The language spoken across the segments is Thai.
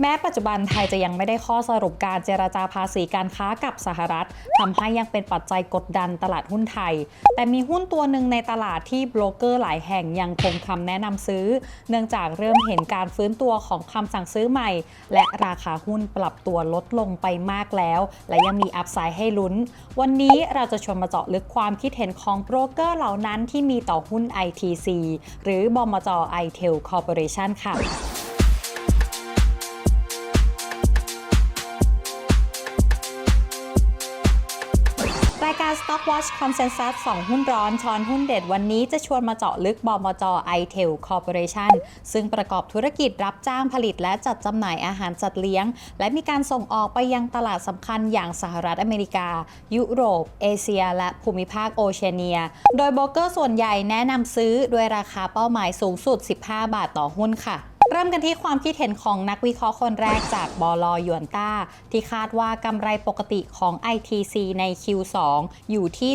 แม้ปัจจุบันไทยจะยังไม่ได้ข้อสรุปการเจราจาภาษีการค้ากับสหรัฐทำให้ยังเป็นปัจจัยกดดันตลาดหุ้นไทย แต่มีหุ้นตัวหนึ่งในตลาดที่โบรกเกอร์หลายแห่งยังคงคำแนะนำซื้อ เนื่องจากเริ่มเห็นการฟื้นตัวของคำสั่งซื้อใหม่ และราคาหุ้นปรับตัวลดลงไปมากแล้ว และยังมีอัพไซด์ให้ลุ้น วันนี้เราจะชวนมาเจาะลึกความคิดเห็นของโบรกเกอร์เหล่านั้นที่มีต่อหุ้น ITC หรือบมจ iTel Corporation ค่ะ รายการ Stock Watch Consensus 2 หุ้นร้อนช้อนหุ้นเด็ดวันนี้จะชวนมาเจาะลึกบมจ iTel Corporation ซึ่งประกอบธุรกิจรับจ้างผลิตและจัดจำหน่ายอาหารสัตว์เลี้ยง และมีการส่งออกไปยังตลาดสำคัญอย่างสหรัฐอเมริกา ยุโรป เอเชีย และภูมิภาคโอเชียเนีย โดยโบรกเกอร์ส่วนใหญ่แนะนำซื้อด้วยราคาเป้าหมายสูงสุด 15 บาทต่อหุ้นค่ะ เริ่มกันที่ความคิดเห็นของนักวิเคราะห์คนแรกจากบลยวนต้า ที่คาดว่ากำไรปกติของ ITC ใน Q2 อยู่ที่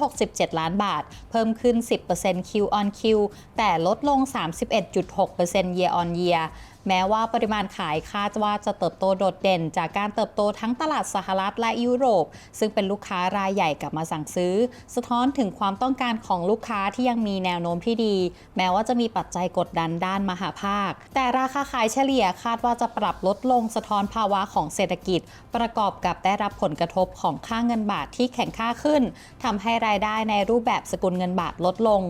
767 ล้านบาท เพิ่มขึ้น 10% Q on Q แต่ลดลง 31.6% year on year แม้ว่าปริมาณขายคาดว่าจะเติบโตโดดเด่น จากการเติบโตทั้งตลาดสหรัฐและยุโรป ซึ่งเป็นลูกค้ารายใหญ่กลับมาสั่งซื้อ สะท้อนถึงความต้องการของลูกค้าที่ยังมีแนวโน้มที่ดี แม้ว่าจะมีปัจจัยกดดันด้านมหาภาค แต่ราคาขายเฉลี่ยคาดว่าจะปรับลดลงสะท้อนภาวะของเศรษฐกิจ ประกอบกับได้รับผลกระทบของค่าเงินบาทที่แข็งค่าขึ้นทำให้รายได้ในรูปแบบสกุลเงินบาทลดลง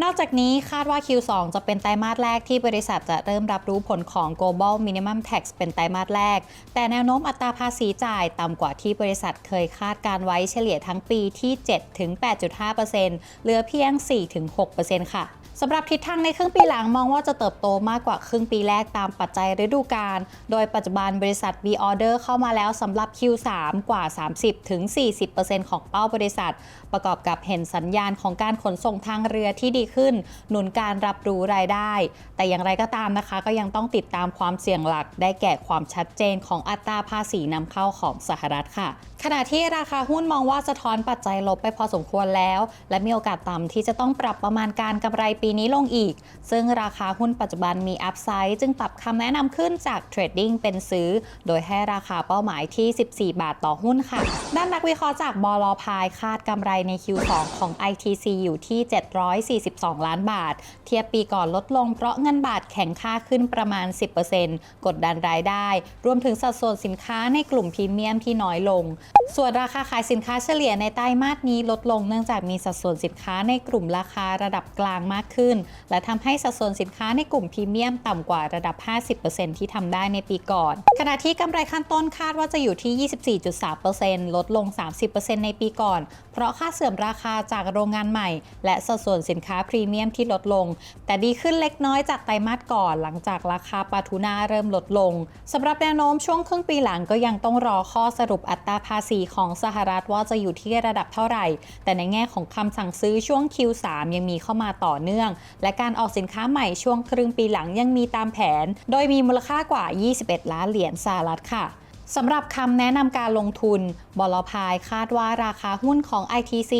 นอกจากนี้คาดว่า Q2 จะเป็นไตรมาสแรกที่บริษัทจะเริ่มรับรู้ผลของ global minimum tax เป็นไตรมาสแรก แต่แนวโน้มอัตราภาษีจ่ายต่ำกว่าที่บริษัทเคยคาดการไว้เฉลี่ยทั้งปีที่ 7-8.5%เหลือเพียง 4-6%ค่ะสำหรับทิศทางในครึ่งปีหลังมองว่าจะเติบโตมากกว่าครึ่งปีแรกตามปัจจัยฤดูกาล โดยปัจจุบันบริษัทมีออเดอร์เข้ามาแล้วสำหรับ Q3 กว่า 30-40%ของเป้าบริษัท ประกอบกับเห็นสัญญาณของการขนส่งทางเรือที่ดีดีขึ้น หนุนการรับรู้รายได้ แต่อย่างไรก็ตามนะคะ ก็ยังต้องติดตามความเสี่ยงหลักได้แก่ความชัดเจนของอัตราภาษีนำเข้าของสหรัฐค่ะ ขณะที่ราคาหุ้นมองว่าสะท้อนปัจจัยลบไปพอสมควรแล้ว และมีโอกาสต่ำที่จะต้องปรับประมาณการกำไรปีนี้ลงอีก ซึ่งราคาหุ้นปัจจุบันมีอัพไซด์จึงปรับคำแนะนำขึ้นจากเทรดดิ้งเป็นซื้อ โดยให้ราคาเป้าหมายที่ 14 บาทต่อหุ้นค่ะ ด้านนักวิเคราะห์จากบลพายคาดกำไรใน Q2 ของ ITC อยู่ที่ 742 ล้านบาท เทียบปีก่อนลดลงเพราะเงินบาทแข็งค่าขึ้นประมาณ 10%กดดันรายได้ รวมถึงสัดส่วนสินค้าในกลุ่มพรีเมียมที่น้อยลงส่วนราคาขายสินค้าเฉลี่ยในไตรมาสนี้ลดลงเนื่องจากมีสัดส่วนสินค้าในกลุ่มราคาระดับกลางมากขึ้น และทำให้สัดส่วนสินค้าในกลุ่มพรีเมียมต่ำกว่าระดับ 50%ที่ทำได้ในปีก่อน ขณะที่กำไรขั้นต้นคาดว่าจะอยู่ที่ 24.3%ลดลง 30%ในปีก่อน เพราะค่าเสื่อมราคาจากโรงงานใหม่ และสัดส่วนสินค้าพรีเมียมที่ลดลง แต่ดีขึ้นเล็กน้อยจากไตรมาสก่อนหลังจากราคาปลาทูน่าเริ่มลดลงสำหรับแนวโน้มช่วงครึ่งปีหลังก็ยังต้องรอข้อสรุปอัตราภาษีของสหรัฐว่าจะอยู่ที่ระดับเท่าไหร่ แต่ในแง่ของคำสั่งซื้อช่วง Q3 ยังมีเข้ามาต่อเนื่อง และการออกสินค้าใหม่ช่วงครึ่งปีหลังยังมีตามแผน โดยมีมูลค่ากว่า 21 ล้านเหรียญสหรัฐค่ะ สำหรับคำแนะนำการลงทุน บลพายคาดว่าราคาหุ้นของ ITC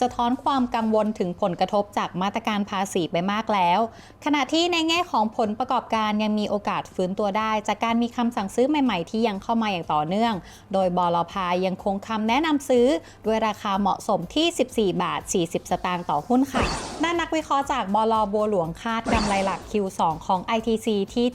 สะท้อนความกังวลถึงผลกระทบจากมาตรการภาษีไปมากแล้ว ขณะที่ในแง่ของผลประกอบการยังมีโอกาสฟื้นตัวได้ จากการมีคำสั่งซื้อใหม่ๆ ที่ยังเข้ามาอย่างต่อเนื่อง โดยบลพายยังคงคำแนะนำซื้อ ด้วยราคาเหมาะสมที่ 14 บาท 40 สตางค์ต่อหุ้นค่ะ ด้านนักวิเคราะห์จากบลบัวหลวงคาดกำไรหลัก Q2 ของ ITC ที่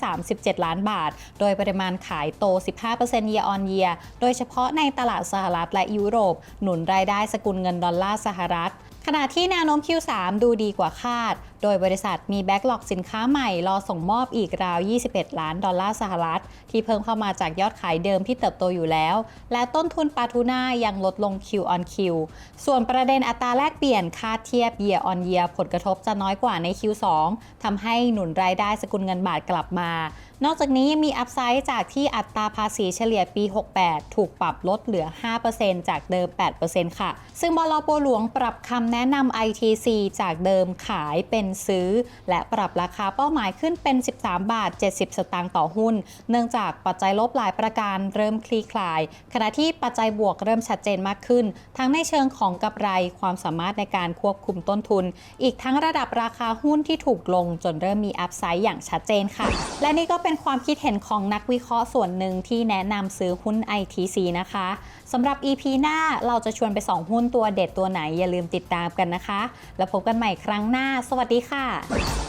737 ล้านบาท โดยปริมาณขายโต 15% year on year โดยเฉพาะในตลาดสหรัฐและยุโรป หนุนรายได้สกุลเงินดอลลาร์สหรัฐขณะที่แนวโน้ม Q3 ดูดีกว่าคาด โดยบริษัทมีแบ็กหลอกสินค้าใหม่รอส่งมอบอีกราว 21 ล้านดอลลาร์สหรัฐ ที่เพิ่มเข้ามาจากยอดขายเดิมที่เติบโตอยู่แล้ว และต้นทุนปลาทูน่ายังลดลง Q on Q ส่วนประเด็นอัตราแลกเปลี่ยนคาดเทียบ year on year ผลกระทบจะน้อยกว่าใน Q2 ทำให้หนุนรายได้สกุลเงินบาทกลับมา นอกจากนี้ยังมีอัพไซด์จากที่อัตราภาษีเฉลี่ยปี 68 ถูกปรับลดเหลือ 5%จากเดิม 8%ค่ะ ซึ่งบลปหลวงปรับคำแนะนำ ITC จากเดิมขายเป็นซื้อ และปรับราคาเป้าหมายขึ้นเป็น 13 บาท 70 สตางค์ต่อหุ้น เนื่องจากปัจจัยลบหลายประการเริ่มคลี่คลาย ขณะที่ปัจจัยบวกเริ่มชัดเจนมากขึ้น ทั้งในเชิงของกำไรความสามารถในการควบคุมต้นทุน อีกทั้งระดับราคาหุ้นที่ถูกลงจนเริ่มมีอัพไซด์อย่างชัดเจนค่ะ และนี่ก็เป็นความคิดเห็นของนักวิเคราะห์ส่วนหนึ่งที่แนะนำซื้อหุ้น ITC นะคะสำหรับ EP หน้าเราจะชวนไปส่องหุ้นตัวเด็ดตัวไหนอย่าลืมติดตามกันนะคะ แล้วพบกันใหม่ครั้งหน้า สวัสดีดีค่ะ